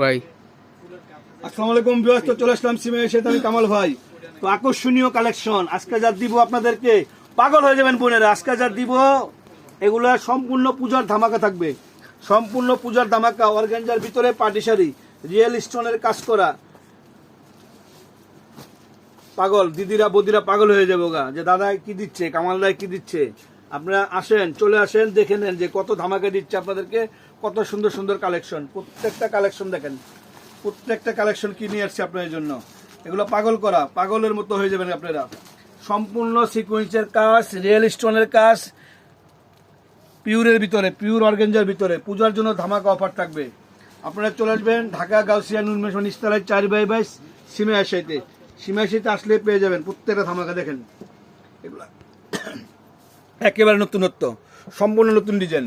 ভাই। চলে আসলাম সিমে আমি কামাল ভাই। তো আকর্ষণীয় কালেকশন আজকে যা দিব আপনাদেরকে, পাগল হয়ে যাবেন আজকে যা দিব, এগুলো সম্পূর্ণ পূজার ধামাকা থাকবে। সম্পূর্ণ পূজার ধামাকা, অর্গানজার ভিতরে পাটি শাড়ি রিয়েল স্টোনের কাজ করা। পাগল, দিদিরা, বদিরা পাগল হয়ে যাব গা। যে দাদা কি দিচ্ছে কামাল রায় কি দিচ্ছে? আপনারা আসেন, চলে আসেন, দেখে নেন যে কত ধামাকা দিচ্ছে আপনাদেরকে, কত সুন্দর সুন্দর কালেকশন। প্রত্যেকটা কালেকশন দেখেন। প্রত্যেকটা কালেকশন কি নিয়ে আসছে আপনাদের জন্য? এগুলো পাগল করা, পাগলের মতো হয়ে যাবেন আপনারা। সম্পূর্ণ সিকুয়েন্সের কাজ, রিয়েল স্টোনের কাজ, পিউরের ভিতরে পিওর অর্গেঞ্জার ভিতরে। পূজার জন্য ধামাকা অফার থাকবে। আপনারা চলে আসবেন ঢাকা, গাউসিয়া নুনমেশন ইস্তারায় চার বাই বাইশ সিমে আশাইতে। সিমে আশাইতে আসলে পেয়ে যাবেন প্রত্যেকটা ধামাকা দেখেন। এগুলা একেবারে নতুনত্ব। সম্পূর্ণ নতুন ডিজাইন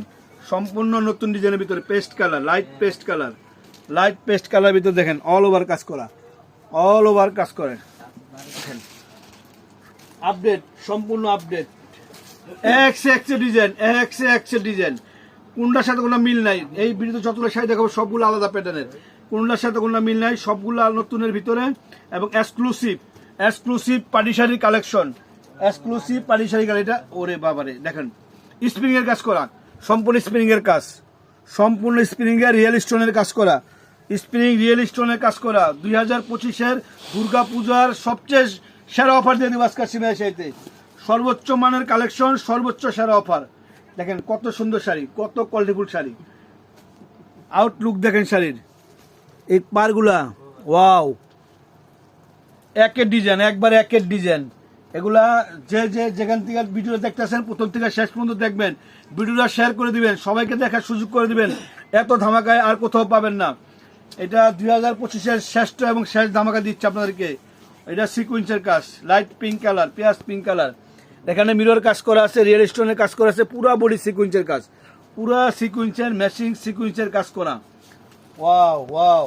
সম্পূর্ণ নতুন ডিজাইনের ভিতরে paste colour light paste colour light paste colour ভিতরে দেখেন অল ওভার কাজ করা। অল ওভার কাজ করে। দেখেন আপডেট সম্পূর্ণ আপডেট একশো একশো ডিজাইন একশো একশো ডিজাইন কোনটার সাথে কোনো মিল নাই? এই ভিডিওতে যতগুলো শাড়ি দেখাবো, সবগুলো আলাদা প্যাটার্নের কোনটার সাথে কোনো মিল নাই? সবগুলো নতুনের ভিতরে এবং exclusive exclusive party collection exclusive party sari এটা। ওরে বাবারে, দেখেন স্প্রিং এর কাজ করা, সম্পূর্ণ স্প্রিং এর কাজ, সম্পূর্ণ স্প্রিং এর রিয়েল স্টোনের কাজ করা স্প্রিং রিয়েল স্টোনের কাজ করা। দুই হাজার পঁচিশের দুর্গা পূজার সবচেয়ে সেরা অফার দিয়ে দেবো আজকাল শাড়িতে সর্বোচ্চ মানের কালেকশন সর্বোচ্চ সেরা অফার দেখেন, কত সুন্দর শাড়ি, কত কোয়ালিটিফুল শাড়ি। আউটলুক দেখেন শাড়ির। এই পারগুলা ওয়াও একের ডিজাইন একবার একের ডিজাইন এগুলা যে যে যেখান থেকে ভিডিও দেখতেছেন, প্রথম থেকে শেষ পর্যন্ত দেখবেন। ভিডিওটা শেয়ার করে দিবেন, সবাইকে দেখার সুযোগ করে দিবেন। এত ধামাকায় আর কোথাও পাবেন না। এটা দুই হাজার পঁচিশের শ্রেষ্ঠ এবং শেষ ধামাকা দিচ্ছে আপনাদেরকে। এটা সিকুয়েন্সের কাজ লাইট পিঙ্ক কালার পেঁয়াজ পিঙ্ক কালার এখানে মিরর কাজ করা আছে রিয়েল স্টোনের কাজ করা আছে, পুরা বডি সিকুয়েন্সের কাজ। পুরা সিকুয়েন্সের ম্যাচিং সিকুয়েন্সের কাজ করা। ওয়াও ওয়াও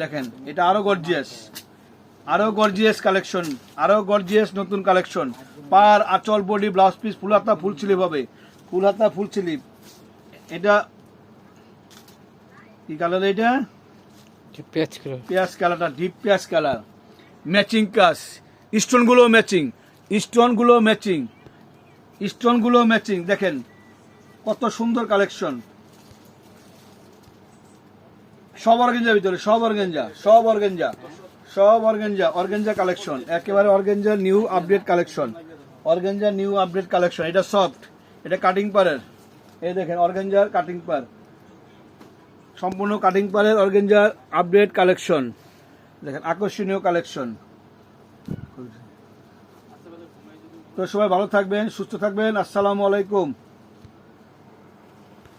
দেখেন, এটা আরও গর্জিয়াস আরও গর্জিয়াস কালেকশন আরও গর্জিয়াস নতুন কালেকশন পার আচল বডি ব্লাউজ পিস ফুল হাতা ফুল স্লিভ হবে। ফুলাতা ফুল স্লিভ এটা কি কালার এটা? পেঁয়াজ কালারটা ডিপ পেঁয়াজ কালার। ম্যাচিং কাজ। স্টোনগুলো ম্যাচিং স্টোনগুলো ম্যাচিং স্টোনগুলো ম্যাচিং দেখেন কত সুন্দর কালেকশন সব অর্গেঞ্জা ভিতরে সব অর্গেঞ্জা সব অর্গেঞ্জা সব অর্গেঞ্জা অর্গেঞ্জা কালেকশন, একেবারে organza new update collection. Organza new update collection, এটা সফট এটা কাটিং পারের এই দেখেন অর্গেঞ্জার কাটিং পার সম্পূর্ণ কাটিং পারের অর্গেঞ্জার আপডেট কালেকশন। দেখেন, আকর্ষণীয় কালেকশন। তো সবাই ভালো থাকবেন, সুস্থ থাকবেন, আসসালামু আলাইকুম।